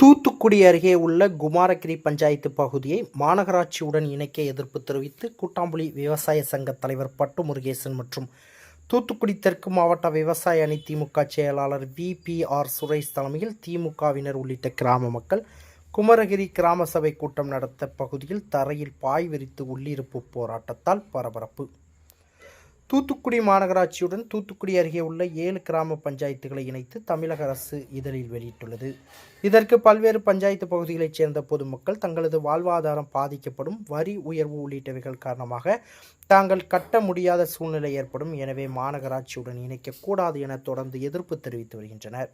தூத்துக்குடி அருகே உள்ள குமாரகிரி பஞ்சாயத்து பகுதியை மாநகராட்சியுடன் இணைக்க எதிர்ப்பு தெரிவித்து கூட்டாம்புலி விவசாய சங்க தலைவர் பட்டு முருகேசன் மற்றும் தூத்துக்குடி தெற்கு மாவட்ட விவசாய அணி திமுக செயலாளர் வி பி ஆர் சுரேஷ் தலைமையில் திமுகவினர் உள்ளிட்ட கிராம மக்கள் குமரகிரி கிராம சபை கூட்டம் நடத்த பகுதியில் தரையில் பாய் விரித்து உள்ளிருப்பு போராட்டத்தால் பரபரப்பு. தூத்துக்குடி மாநகராட்சியுடன் தூத்துக்குடி அருகே உள்ள ஏழு கிராம பஞ்சாயத்துகளை இணைத்து தமிழக அரசு இதழில் வெளியிட்டுள்ளது. இதற்கு பல்வேறு பஞ்சாயத்து பகுதிகளைச் சேர்ந்த பொதுமக்கள் தங்களது வாழ்வாதாரம் பாதிக்கப்படும் வரி உயர்வு உள்ளிட்டவைகள் காரணமாக தாங்கள் கட்ட முடியாத சூழ்நிலை ஏற்படும். எனவே மாநகராட்சியுடன் இணைக்கக்கூடாது என தொடர்ந்து எதிர்ப்பு தெரிவித்து வருகின்றனர்.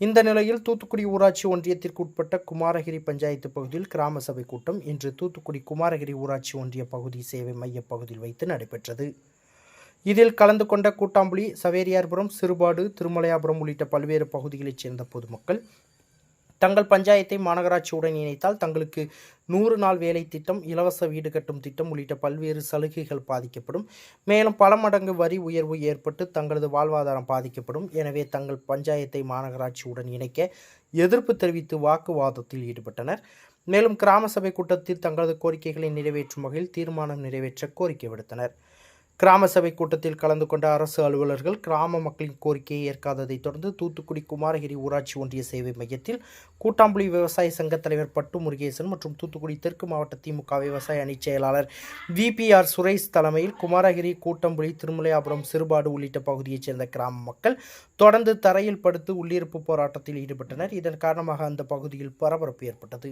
இந்த நிலையில் தூத்துக்குடி ஊராட்சி ஒன்றியத்திற்கு உட்பட்ட குமாரகிரி பஞ்சாயத்து பகுதியில் கிராம சபை கூட்டம் இன்று தூத்துக்குடி குமாரகிரி ஊராட்சி ஒன்றிய பகுதி சேவை மைய பகுதியில் வைத்து நடைபெற்றது. இதில் கலந்து கொண்ட கூட்டாம்புலி சவேரியார்புரம் சிறுபாடு திருமலையாபுரம் உள்ளிட்ட பல்வேறு பகுதிகளைச் சேர்ந்த பொதுமக்கள் தங்கள் பஞ்சாயத்தை மாநகராட்சியுடன் இணைத்தால் தங்களுக்கு நூறு நாள் வேலை திட்டம் இலவச வீடு கட்டும் திட்டம் உள்ளிட்ட பல்வேறு சலுகைகள் பாதிக்கப்படும். மேலும் பல மடங்கு வரி உயர்வு ஏற்பட்டு தங்களது வாழ்வாதாரம் பாதிக்கப்படும். எனவே தங்கள் பஞ்சாயத்தை மாநகராட்சியுடன் இணைக்க எதிர்ப்பு தெரிவித்து வாக்குவாதத்தில் ஈடுபட்டனர். மேலும் கிராம சபை கூட்டத்தில் தங்களது கோரிக்கைகளை நிறைவேற்றும் வகையில் தீர்மானம் நிறைவேற்ற கோரிக்கை விடுத்தனர். கிராம சபை கூட்டத்தில் கலந்து கொண்ட அரசு அலுவலர்கள் கிராம மக்களின் கோரிக்கையை ஏற்காததைத் தொடர்ந்து தூத்துக்குடி குமாரகிரி ஊராட்சி ஒன்றிய சேவை மையத்தில் கூட்டாம்புலி விவசாய சங்க தலைவர் பட்டு முருகேசன் மற்றும் தூத்துக்குடி தெற்கு மாவட்ட திமுக விவசாய அணி செயலாளர் விபிஆர் சுரேஷ் தலைமையில் குமாரகிரி கூட்டம்புலி திருமலையாபுரம் சிறுபாடு உள்ளிட்ட பகுதியைச் சேர்ந்த கிராம மக்கள் தொடர்ந்து தரையில் படுத்து உள்ளிருப்பு போராட்டத்தில் ஈடுபட்டனர். இதன் காரணமாக அந்த பகுதியில் பரபரப்பு ஏற்பட்டது.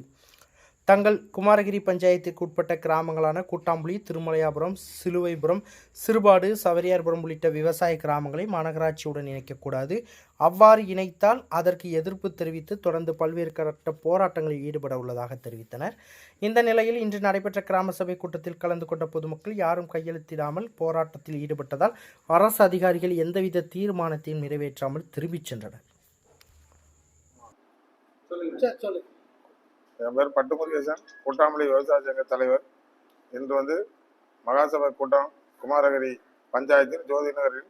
தங்கள் குமாரகிரி பஞ்சாயத்திற்கு உட்பட்ட கிராமங்களான கூட்டாம்புலி திருமலையாபுரம் சிலுவைபுரம் சிறுபாடு சவரியார்புரம் உள்ளிட்ட விவசாய கிராமங்களை மாநகராட்சியுடன் இணைக்கக்கூடாது. அவ்வாறு இணைத்தால் அதற்கு எதிர்ப்பு தெரிவித்து தொடர்ந்து பல்வேறு கட்ட போராட்டங்களில் ஈடுபட உள்ளதாக தெரிவித்தனர். இந்த நிலையில் இன்று நடைபெற்ற கிராம சபை கூட்டத்தில் கலந்து கொண்ட பொதுமக்கள் யாரும் கையெழுத்திடாமல் போராட்டத்தில் ஈடுபட்டதால் அரசு அதிகாரிகள் எந்தவித தீர்மானத்தையும் நிறைவேற்றாமல் திரும்பிச் சென்றனர். என் பேர் பட்டுமுருகேசன். கூட்டாமலை கூட்டாமலி விவசாய சங்க தலைவர். இன்று வந்து மகாசபை கூட்டம் குமாரகிரி பஞ்சாயத்தில் ஜோதி நகரில்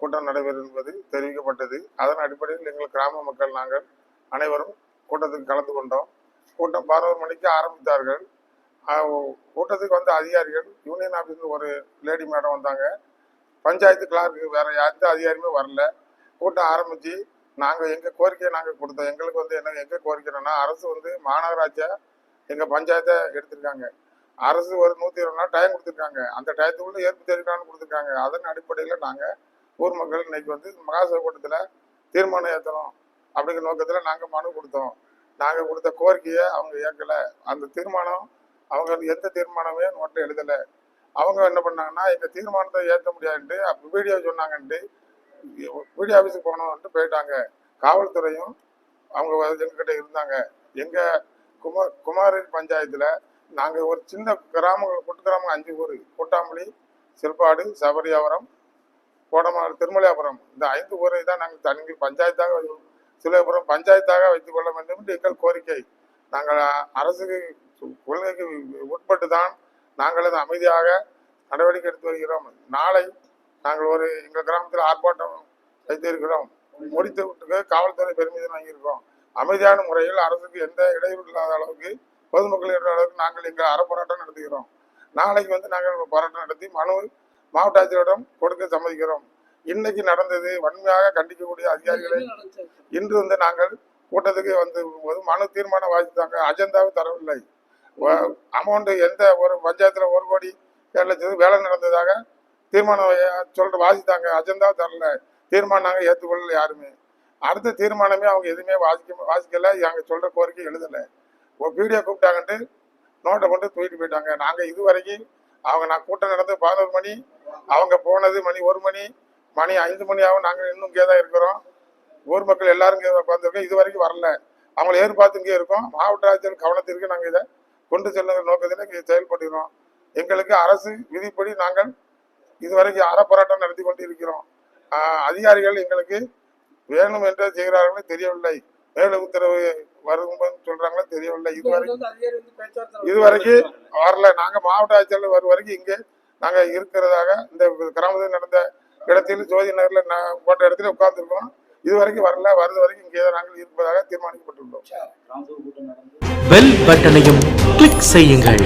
கூட்டம் நடைபெறும் என்பது தெரிவிக்கப்பட்டது. அதன் அடிப்படையில் எங்கள் கிராம மக்கள் நாங்கள் அனைவரும் கூட்டத்துக்கு கலந்து கொண்டோம். கூட்டம் பதினோரு மணிக்கு ஆரம்பித்தார்கள். கூட்டத்துக்கு வந்த அதிகாரிகள் யூனியன் ஆஃபீஸில் ஒரு லேடி மேடம் வந்தாங்க. பஞ்சாயத்து கிளார்க்கு வேற எந்த அதிகாரியுமே வரல. கூட்டம் ஆரம்பித்து நாங்கள் எங்கள் கோரிக்கையை நாங்கள் கொடுத்தோம். எங்களுக்கு வந்து என்ன எங்கே கோரிக்கைனா அரசு வந்து மாநகராட்சியா எங்கள் பஞ்சாயத்தை எடுத்திருக்காங்க. அரசு ஒரு நூற்றி இருபது நாள் டைம் கொடுத்துருக்காங்க. அந்த டயத்துக்குள்ள ஏற்பு தெரிவிக்கலாம்னு கொடுத்துருக்காங்க. அதன் அடிப்படையில் நாங்கள் ஊர் மக்கள் இன்னைக்கு வந்து மகாசபை கூட்டத்தில் தீர்மானம் ஏற்றணும் அப்படிங்கிற நோக்கத்தில் நாங்கள் மனு கொடுத்தோம். நாங்கள் கொடுத்த கோரிக்கையை அவங்க ஏற்கலை. அந்த தீர்மானம் அவங்க எந்த தீர்மானமே நோட்டில் எழுதலை. அவங்க என்ன பண்ணாங்கன்னா எங்கள் தீர்மானத்தை ஏற்ற முடியாதுன்ட்டு வீடியோ சொன்னாங்கன்ட்டு பிடி ஆஃபீஸுக்கு போனோம்ட்டு போயிட்டாங்க. காவல்துறையும் அவங்க எங்ககிட்ட இருந்தாங்க. எங்கள் குமார் குமாரின் பஞ்சாயத்தில் நாங்கள் ஒரு சின்ன கிராமங்கள் குட்டு கிராமங்கள் அஞ்சு ஊர். கூட்டாமலி சிற்பாடு சபரியாபுரம் கோடமாடு திருமலையாபுரம். இந்த ஐந்து ஊரை தான் நாங்கள் தனி பஞ்சாயத்தாக சிலபுரம் சிலைபுரம் பஞ்சாயத்தாக வைத்துக் கொள்ள வேண்டும் என்று எங்கள் கோரிக்கை. நாங்கள் அரசுக்கு கொள்கைக்கு உட்பட்டு தான் நாங்கள் அமைதியாக நடவடிக்கை எடுத்து வருகிறோம். நாளை நாங்கள் ஒரு எங்கள் கிராமத்தில் ஆர்ப்பாட்டம் வைத்திருக்கிறோம். முடித்து விட்டுக்கு காவல்துறை பெருமிதம் வாங்கியிருக்கோம். அமைதியான முறையில் அரசுக்கு எந்த இடையூறு இல்லாத அளவுக்கு பொதுமக்கள் என்ற அளவுக்கு நாங்கள் எங்கள் அறப்போராட்டம் நடத்துகிறோம். நாளைக்கு வந்து நாங்கள் போராட்டம் நடத்தி மனு மாவட்ட ஆட்சியரிடம் கொடுக்க சம்மதிக்கிறோம். இன்னைக்கு நடந்தது வன்மையாக கண்டிக்கக்கூடிய அதிகாரிகளை இன்று வந்து நாங்கள் கூட்டத்துக்கு வந்து போது மனு தீர்மானம் வாசித்தாங்க. அஜெண்டாவும் தரவில்லை. அமௌண்ட் எந்த ஒரு பஞ்சாயத்தில் ஒரு கோடி ஏழு லட்சத்துக்கு வேலை நடந்ததாக தீர்மானம் சொல்லிட்டு வாசித்தாங்க அஜெண்டா தரல. தீர்மானம் நாங்கள் ஏற்றுக்கொள்ளல யாருமே. அடுத்த தீர்மானமே அவங்க எதுவுமே வாசிக்க வாசிக்கல. நாங்கள் சொல்ற கோரிக்கை எழுதலை. ஒரு வீடியோ கூப்பிட்டாங்கன்ட்டு நோட்டை கொண்டு தூக்கிட்டு போயிட்டாங்க. நாங்கள் இது வரைக்கும் அவங்க நான் கூட்டம் நடந்து பதினோரு மணி அவங்க போனது மணி ஒரு மணி மணி ஐந்து மணி ஆகும். நாங்கள் இன்னும் இங்கே தான் இருக்கிறோம். ஊர் மக்கள் எல்லாரும் இங்கே உட்காந்துருக்கோம் இது வரைக்கும் வரல. அவங்கள எதிர்பார்த்து இங்கே இருக்கோம். மாவட்ட ஆட்சியர் கவனத்திற்கு நாங்கள் இதை கொண்டு செல்லுங்கிற நோக்கத்தில் இங்கே செயல்படுகிறோம். எங்களுக்கு அரசு விதிப்படி நாங்கள் இதுவரைக்கும் அறப்போராட்டம் நடத்தி கொண்டு இருக்கிறோம் ஆஹ் அதிகாரிகள் எங்களுக்கு வேணும் என்று செய்கிறார்களே தெரியவில்லை. மேல உத்தரவு வரும் சொல்றாங்களோ தெரியவில்லை. இதுவரைக்கும் இதுவரைக்கும் வரல. நாங்க மாவட்ட ஆட்சியர் வரும் வரைக்கும் இங்கே நாங்க இருக்கிறதாக இந்த கிராமத்தில் நடந்த இடத்தில் ஜோதி நகர்ல நான் போட்ட இடத்துல உட்கார்ந்துருக்கோம். இதுவரைக்கும் வரல. வருது வரைக்கும் இங்கே நாங்கள் இருப்பதாக தீர்மானிக்கப்பட்டுள்ளோம். பெல் பட்டனையும் கிளிக் செய்யுங்கள்.